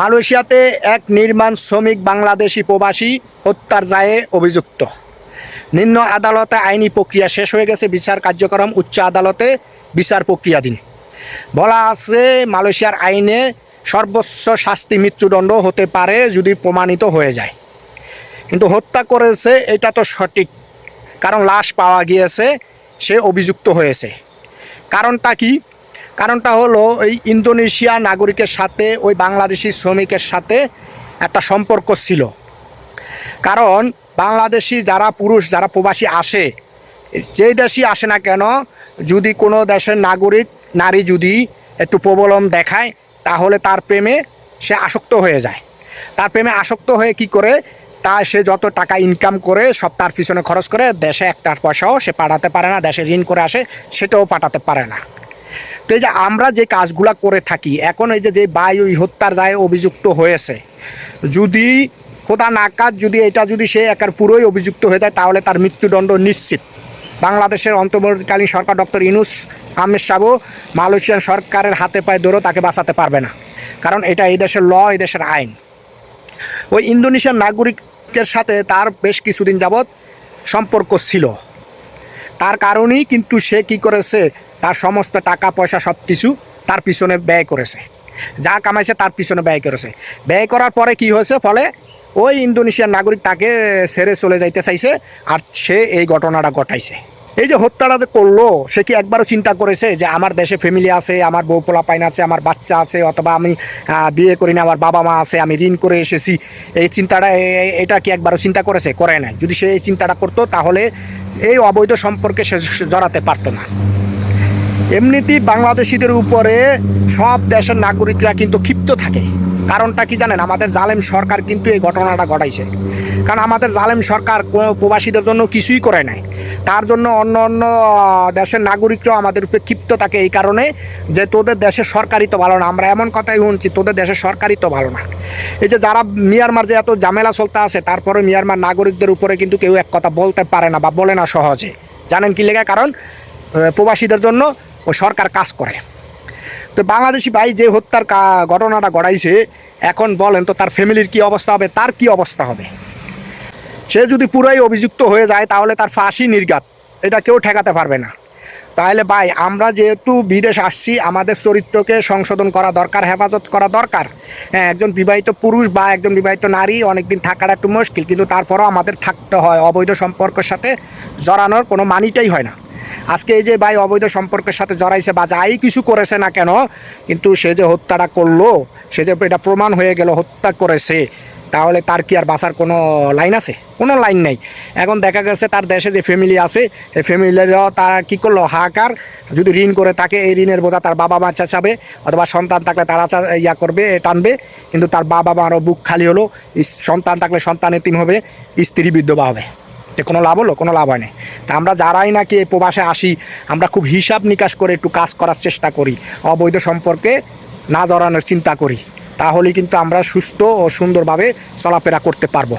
মালয়েশিয়াতে এক নির্মাণ শ্রমিক বাংলাদেশি প্রবাসী হত্যার দায়ে অভিযুক্ত। নিম্ন আদালতে আইনি প্রক্রিয়া শেষ হয়ে গেছে, বিচার কার্যক্রম উচ্চ আদালতে বিচার প্রক্রিয়াধীন। বলা আছে, মালয়েশিয়ার আইনে সর্বোচ্চ শাস্তি মৃত্যুদণ্ড হতে পারে যদি প্রমাণিত হয়ে যায়। কিন্তু হত্যা করেছে, এটা তো সঠিক। কারণ লাশ পাওয়া গিয়েছে, সে অভিযুক্ত হয়েছে। কারণটা কি? কারণটা হলো এই ইন্দোনেশিয়া নাগরিকের সাথে, ওই বাংলাদেশি শ্রমিকের সাথে একটা সম্পর্ক ছিল। কারণ বাংলাদেশি যারা পুরুষ, যারা প্রবাসী আসে, যেই দেশই আসে না কেন, যদি কোনো দেশের নাগরিক, নারী যদি একটু প্রবলম দেখায়, তাহলে তার প্রেমে সে আসক্ত হয়ে যায়। তার প্রেমে আসক্ত হয়ে কি করে? তা সে যত টাকা ইনকাম করে, সব তার পিছনে খরচ করে, দেশে একটা পয়সাও সে পাঠাতে পারে না, দেশে ঋণ করে আসে, সেটাও পাঠাতে পারে না। তো এই যে আমরা যে কাজগুলো করে থাকি, এখন এই যে যে ওই হত্যার যায় অভিযুক্ত হয়েছে, যদি খোদা নাকাজ যদি এটা যদি সে একার পুরোই অভিযুক্ত হয়ে যায়, তাহলে তার মৃত্যুদণ্ড নিশ্চিত। বাংলাদেশের অন্তর্বর্তীকালীন সরকার ডক্টর ইনুস আহমেদ সাবু মালয়েশিয়ান সরকারের হাতে পায়ে ধরেও তাকে বাঁচাতে পারবে না, কারণ এটা এই দেশের ল, এই দেশের আইন। ওই ইন্দোনেশিয়ার নাগরিকের সাথে তার বেশ কিছুদিন যাবৎ সম্পর্ক ছিল। তার কারণেই কিন্তু সে কি করেছে? তার সমস্ত টাকা, পয়সা সব কিছু তার পিছনে ব্যয় করেছে। যা কামাইছে তার পিছনে ব্যয় করেছে। ব্যয় করার পরে কি হয়েছে? ফলে ওই ইন্দোনেশিয়ার নাগরিক তাকে ছেড়ে চলে যাইতে চাইছে আর সে এই ঘটনাটা ঘটাইছে। এই যে হত্যাটা করল, সে কি একবারও চিন্তা করেছে যে আমার দেশে ফ্যামিলি আছে, আমার বউ পোলা পাইন আছে, আমার বাচ্চা আছে, অথবা আমি বিয়ে করি না আমার বাবা মা আছে, আমি ঋণ করে এসেছি? এই চিন্তাটা এটা কি একবারও চিন্তা করেছে? করে নাই। যদি সে এই চিন্তাটা করতো, তাহলে এই অবৈধ সম্পর্কে সে জড়াতে পারতো না। এমনিতেই বাংলাদেশিদের উপরে সব দেশের নাগরিকরা কিন্তু ক্ষিপ্ত থাকে। কারণটা কি জানেন? আমাদের জালেম সরকার কিন্তু এই ঘটনাটা ঘটাইছে। কারণ আমাদের জালেম সরকার প্রবাসীদের জন্য কিছুই করে নাই। তার জন্য অন্য অন্য দেশের নাগরিকরাও আমাদের উপরে ক্ষিপ্ত থাকে এই কারণে যে তোদের দেশের সরকারই তো ভালো না। আমরা এমন কথাই শুনছি, তোদের দেশের সরকারই তো ভালো না। এই যে যারা মিয়ানমার যে এত ঝামেলা চলতে আছে, তারপরে মিয়ানমার নাগরিকদের উপরে কিন্তু কেউ এক কথা বলতে পারে না বা বলে না সহজে। জানেন কি লেগে? কারণ প্রবাসীদের জন্য ও সরকার কাজ করে। তো বাংলাদেশি ভাই যে হত্যার ঘটনাটা ঘটাইছে, এখন বলেন তো তার ফ্যামিলির কি অবস্থা হবে, তার কি অবস্থা হবে? সে যদি পুরাই অভিযুক্ত হয়ে যায়, তাহলে তার ফাঁসি নির্ঘাত, এটা কেউ ঠেকাতে পারবে না। তাহলে ভাই, আমরা যেহেতু বিদেশ আসছি, আমাদের চরিত্রকে সংশোধন করা দরকার, হেফাজত করা দরকার। হ্যাঁ একজন বিবাহিত পুরুষ বা একজন বিবাহিত নারী অনেকদিন থাকাটা একটু মুশকিল, কিন্তু তারপরও আমাদের থাকতে হয়, অবৈধ সম্পর্কের সাথে জড়ানোর কোনো মানিটাই হয় না। আজকে এই যে ভাই অবৈধ সম্পর্কের সাথে জড়াইছে বা যাই কিছু করেছে না কেন, কিন্তু সে যে হত্যাটা করল, সে যে এটা প্রমাণ হয়ে গেল, হত্যা করেছে, তাহলে তার কি আর বাঁচার কোনো লাইন আছে? কোনো লাইন নেই। এখন দেখা গেছে তার দেশে যে ফ্যামিলি আছে, এই ফ্যামিলিরাও তার কী করল? হাহাকার, যদি ঋণ করে তাকে এই ঋণের বোঝা তার বাবা মা চাচাবে, অথবা সন্তান থাকলে তারা ইয়া করবে, টানবে, কিন্তু তার বাবা মারও বুক খালি হলো সন্তান থাকলে সন্তান এতিম হবে, স্ত্রী বিধবা হবে। কোনো লাভ হলো? কোনো লাভ হয় না তা আমরা যারাই নাকি এই প্রবাসে আসি, আমরা খুব হিসাব নিকাশ করে একটু কাজ করার চেষ্টা করি, অবৈধ সম্পর্কে না জড়ানোর চিন্তা করি। তাহলে কিন্তু আমরা সুস্থ ও সুন্দরভাবে চলাফেরা করতে পারব।